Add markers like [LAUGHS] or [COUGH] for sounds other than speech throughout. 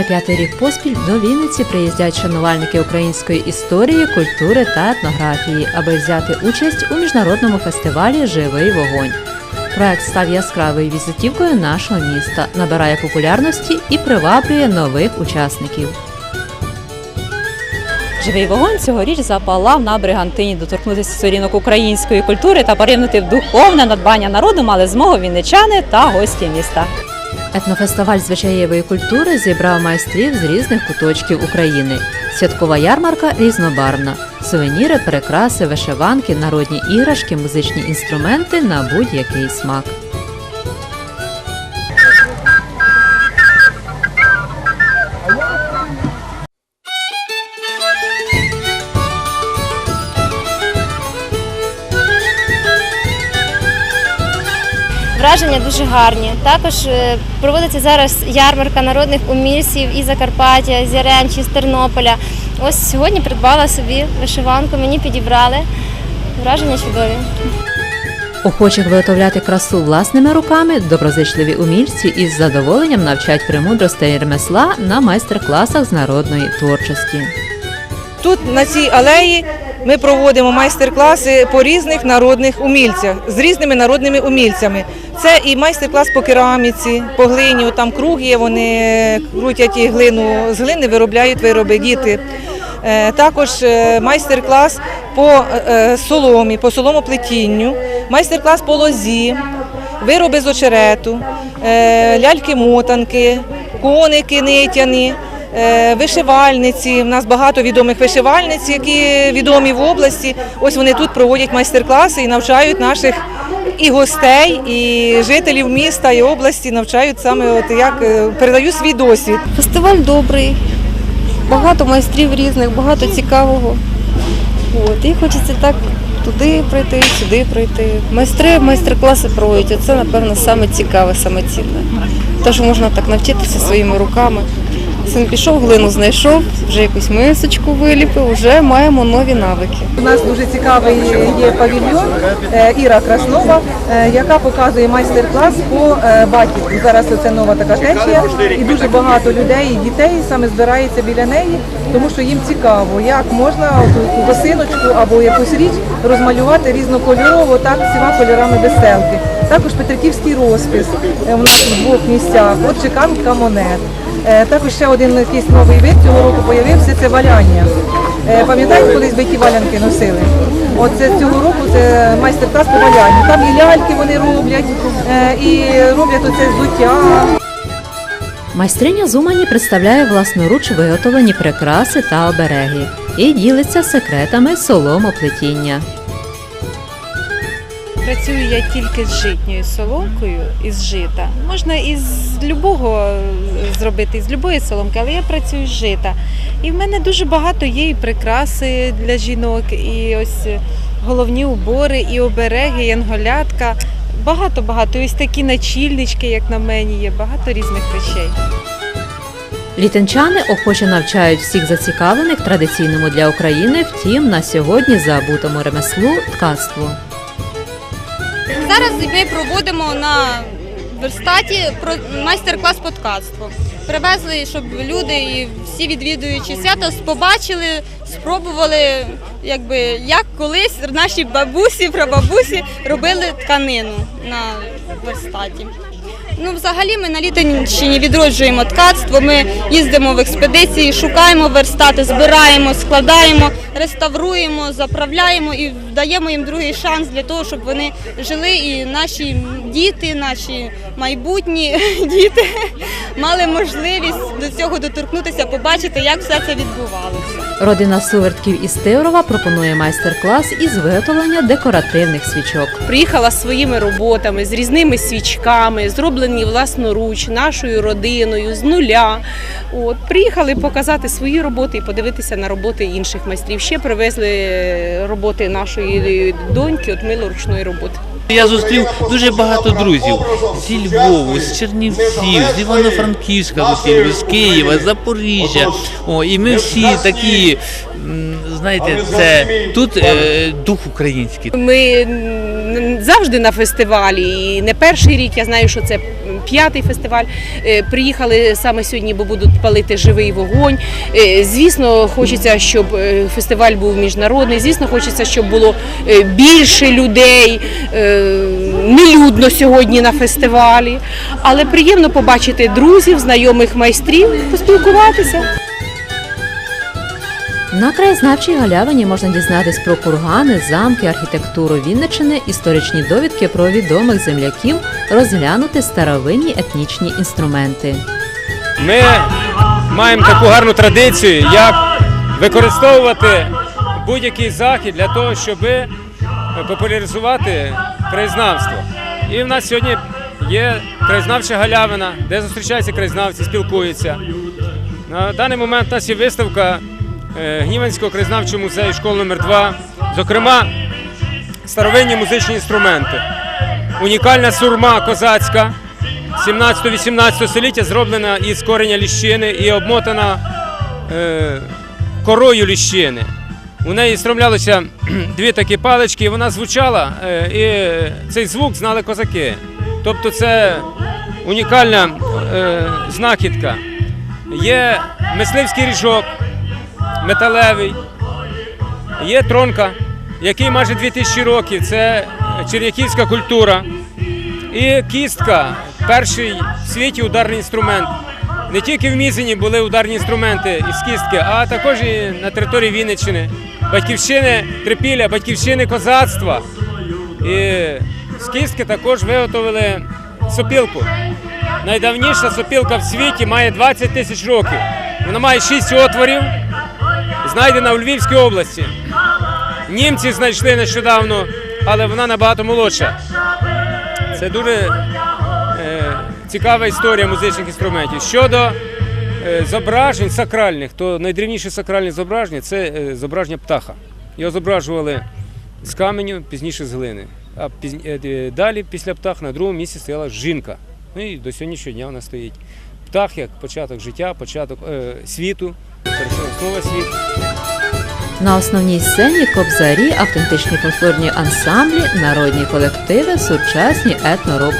Вже п'ятий рік поспіль до Вінниці приїздять шанувальники української історії, культури та етнографії, аби взяти участь у міжнародному фестивалі Живий вогонь. Проект став яскравою візитівкою нашого міста, набирає популярності і приваблює нових учасників. Живий вогонь цьогоріч запалав на бригантині. Доторкнутися сторінок української культури та поринути в духовне надбання народу мали змогу вінничани та гості міста. Етнофестиваль звичаєвої культури зібрав майстрів з різних куточків України. Святкова ярмарка різнобарвна. Сувеніри, прикраси, вишиванки, народні іграшки, музичні інструменти на будь-який смак. Враження дуже гарні. Також е, проводиться зараз ярмарка народних умільців із Закарпаття, з Яремчі, з Тернополя. Ось сьогодні придбала собі вишиванку, мені підібрали. Враження чудові. Охочих виготовляти красу власними руками доброзичливі умільці із задоволенням навчать премудростей ремесла на майстер-класах з народної творчості. Тут на цій алеї ми проводимо майстер-класи по різних народних умільцях з різними народними умільцями. Це і майстер-клас по кераміці, по глині. Там круг є, вони крутять і глину з глини, виробляють вироби діти. Е, Також е, майстер-клас по е, соломі, по соломоплетінню, майстер-клас по лозі, вироби з очерету, ляльки-мотанки, коники нитяні. Е, Вишивальниці, у нас багато відомих вишивальниць, які відомі в області. Ось вони тут проводять майстер-класи і навчають наших і гостей, і жителів міста і області навчають саме от як е, передають свій досвід. Фестиваль добрий, багато майстрів різних, багато цікавого. От, і хочеться так туди прийти, сюди прийти. Майстри майстер-класи проводять. Оце, напевно, саме цікаве, саме цінне. Те, що можна так навчитися своїми руками. Син пішов, глину знайшов, вже якусь мисочку виліпив, вже маємо нові навики. У нас дуже цікавий є павільйон е, Іра Краснова, е, яка показує майстер-клас по е, батіку. Зараз це нова така течія, і дуже багато людей і дітей саме збирається біля неї, тому що їм цікаво, як можна от косиночку або якусь річ розмалювати різнокольорово, так всіма кольорами веселки. Також Петриківський розпис у нас в двох місцях, от чеканка монет. Е, Також ще один якийсь новий вид цього року з'явився це валяння. Е, Пам'ятаєте, колись биті валянки носили? От цього року це майстер-клас по валянню. Там і ляльки вони роблять, е, і роблять оце здуття. Майстриня з Умані представляє власноруч виготовлені прикраси та обереги і ділиться секретами соломоплетіння. Працюю я тільки з житньою соломкою із жита. Можна із любого е, зробити, з любої соломки, але я працюю з жита. І в мене дуже багато є і прикраси для жінок, і ось е, головні убори, і обереги, і янголятка. Багато-багато. Ось такі начільнички, як на мені, є багато різних речей. Літенчани охоче навчають всіх зацікавлених традиційному для України, втім на сьогодні забутому ремеслу ткацтву. Зараз ми проводимо на верстаті майстер-клас по. Привезли, щоб люди і всі відвідуючі свято побачили, спробували, якби як колись наші бабусі, прабабусі робили тканину на верстаті. Ну, взагалі, ми на Літинщині відроджуємо ткацтво. Ми їздимо в експедиції, шукаємо верстати, збираємо, складаємо, реставруємо, заправляємо і даємо їм другий шанс для того, щоб вони жили і наші діти, наші майбутні [LAUGHS] діти мали можливість до цього доторкнутися, побачити, як все це відбувалося. Родина Сувертків із Тиврова пропонує майстер-клас із виготовлення декоративних свічок. приїхала своїми роботами, з різними свічками, зроблені власноруч, нашою родиною, з нуля. От, приїхали показати свої роботи і подивитися на роботи інших майстрів. Ще привезли е, роботи нашої доньки, от милоручної роботи. Я зустрів дуже багато друзів зі Львову, з Чернівців, з Івано-Франківська з Києва, з Запоріжжя. О, і ми всі такі, знаєте, це тут е, дух український. Ми завжди на фестивалі. І не перший рік, я знаю, що це п'ятий фестиваль. Е, Приїхали саме сьогодні, бо будуть палити живий вогонь. Е, Звісно, хочеться, щоб е, фестиваль був міжнародний. Звісно, хочеться, щоб було більше людей. Нелюдно сьогодні на фестивалі, але приємно побачити друзів, знайомих майстрів, поспілкуватися. На краєзнавчій галявині можна дізнатись про кургани, замки, архітектуру Вінничини, історичні довідки про відомих земляків, розглянути старовинні етнічні інструменти. Ми маємо таку гарну традицію, як використовувати будь-який захід для того, щоб популяризувати краєзнавство. І в нас сьогодні є краєзнавча галявина, де зустрічаються краєзнавці, спілкуються. На даний момент у нас є виставка Гніванського краєзнавчого музею школи номер 2 зокрема, старовинні музичні інструменти. Унікальна сурма козацька 17-18 століття зроблена із кореня ліщини і обмотана е, корою ліщини. У неї стромлялися [CLEARS THROAT] дві такі палички, і вона звучала, е, і цей звук знали козаки. Тобто це унікальна е, знахідка. Є мисливський ріжок металевий, є тронка, який майже 2000 років. Це черняківська культура. І кістка перший в світі ударний інструмент. Не тільки в Мізині були ударні інструменти із кістки, а також і на території Вінниччини, батьківщини трипілля, батьківщини козацтва. І з кістки також виготовили сопілку. Найдавніша сопілка в світі має 20 тисяч років. Вона має 6 отворів, знайдена у Львівській області. Німці знайшли нещодавно, але вона набагато молодша. Це дуже е, цікава історія музичних інструментів. Щодо е, зображень сакральних, то найдрівніше сакральне зображення це е, зображення птаха. Його зображували з каменю, пізніше з глини. А пізні, е, е, далі, після птаха, на другому місці стояла жінка. Ну і до сьогоднішнього дня вона стоїть. Птах як початок життя, початок е, світу, На основній сцені кобзарі, автентичні фольклорні ансамблі, народні колективи, сучасні етно-рок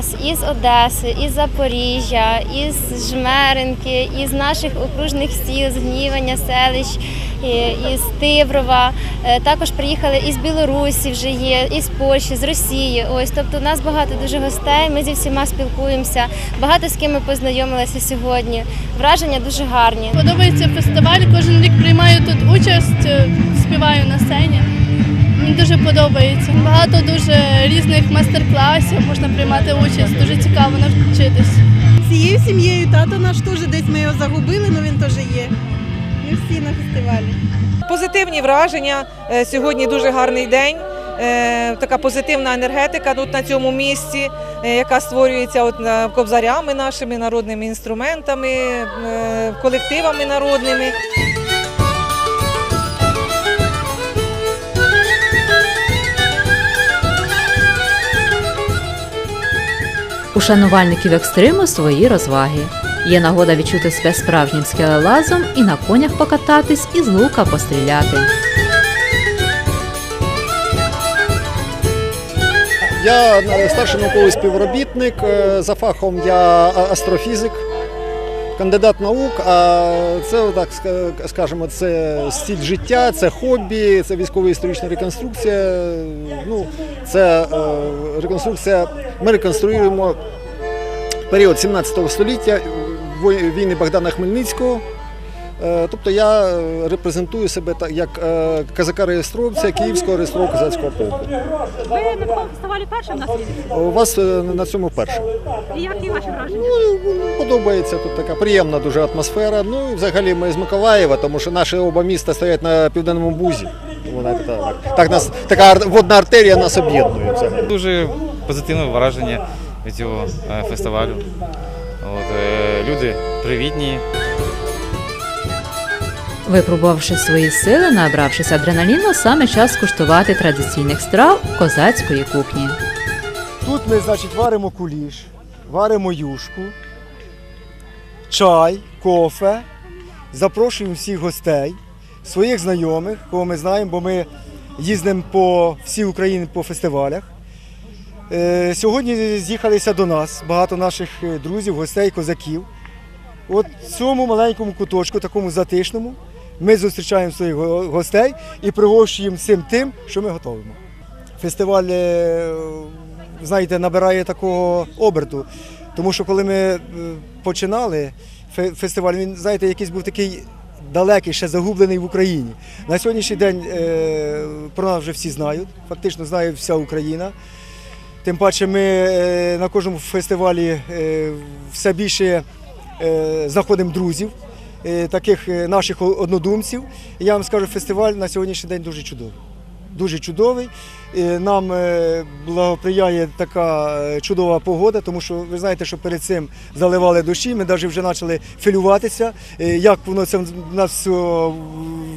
нас із Одеси, із Запоріжжя, із Жмеринки, із наших окружних сіл, з Гнівання, селищ, е, із Тиврова. Е, Також приїхали із Білорусі вже є, із Польщі, з Росії. Ось тобто у нас багато дуже гостей. Ми зі всіма спілкуємося. Багато з ким ми познайомилися сьогодні. Враження дуже гарні. Подобається фестиваль. Кожен рік приймаю тут участь, е, співаю на сцені. Мені дуже подобається. Багато дуже різних майстер-класів можна приймати участь. Дуже цікаво навчитись. Цією сім'єю тато наш теж десь ми його загубили, але він теж є. Ми всі на фестивалі. Позитивні враження. Е, Сьогодні дуже гарний день. Е, Така позитивна енергетика тут на цьому місці, е, яка створюється от кобзарями нашими народними інструментами, колективами народними. У шанувальників екстриму свої розваги. Є нагода відчути себе справжнім скелелазом і на конях покататись, і з лука постріляти. Я е, старший науковий співробітник. е, За фахом я астрофізик, кандидат наук. А це так ска- скажемо, це стиль життя, це хобі, це військово-історична реконструкція. Ну, це е, реконструкція. Ми реконструюємо період 17 століття війни Богдана Хмельницького. Е, Тобто я е, репрезентую себе так, як е, казака-реєстровця Київського реєстрового козацького полку. Ви на такому фестивалі першим на світі? У вас на цьому вперше. І які ваші враження? Ну, Подобається тут така приємна дуже атмосфера. Ну і взагалі ми з Миколаєва, тому що наші оба міста стоять на південному бузі. Навіть так, так нас така водна артерія нас об'єднує. взагалі. Дуже позитивне враження від цього фестивалю. От, люди привітні, Випробувавши свої сили, набравшись адреналіну, саме час скуштувати традиційних страв козацької кухні. Тут ми, значить, варимо куліш, варимо юшку, чай, кофе, запрошуємо всіх гостей, своїх знайомих, кого ми знаємо, бо ми їздимо по всій Україні по фестивалях. Е, Сьогодні з'їхалися до нас багато наших е, друзів, гостей, козаків. От в цьому маленькому куточку, такому затишному, ми зустрічаємо своїх гостей і пригощуємо всім тим, що ми готуємо. Фестиваль, е, знаєте, набирає такого оберту. Тому що коли ми е, починали фестиваль, він, знаєте, якийсь був такий далекий, ще загублений в Україні. На сьогоднішній день е, про нас вже всі знають, фактично знає вся Україна. Тим паче ми на кожному фестивалі все більше знаходимо друзів, таких е, наших однодумців. Я вам скажу, фестиваль на сьогоднішній день дуже чудовий. Дуже чудовий. Е, Нам е, благоприяє така е, чудова погода, тому що ви знаєте, що перед цим заливали дощі. Ми навіть вже почали філюватися. Е, Як воно це в нас все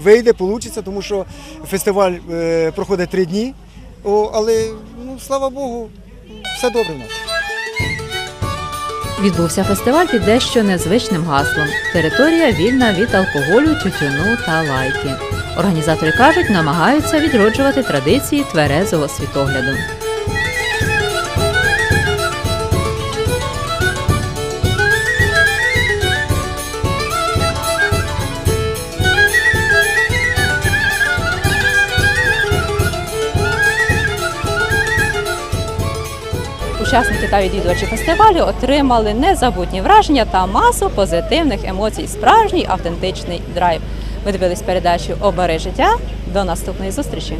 вийде, вийде, тому що фестиваль е, проходить три дні. Але ну слава Богу, все добре в нас. Відбувся фестиваль під дещо незвичним гаслом Територія вільна від алкоголю, тютюну та лайки. Організатори кажуть, намагаються відроджувати традиції тверезого світогляду. Учасники та відвідувачі фестивалю отримали незабутні враження та масу позитивних емоцій. Справжній автентичний драйв. Ви дивились передачу Обери життя. До наступної зустрічі.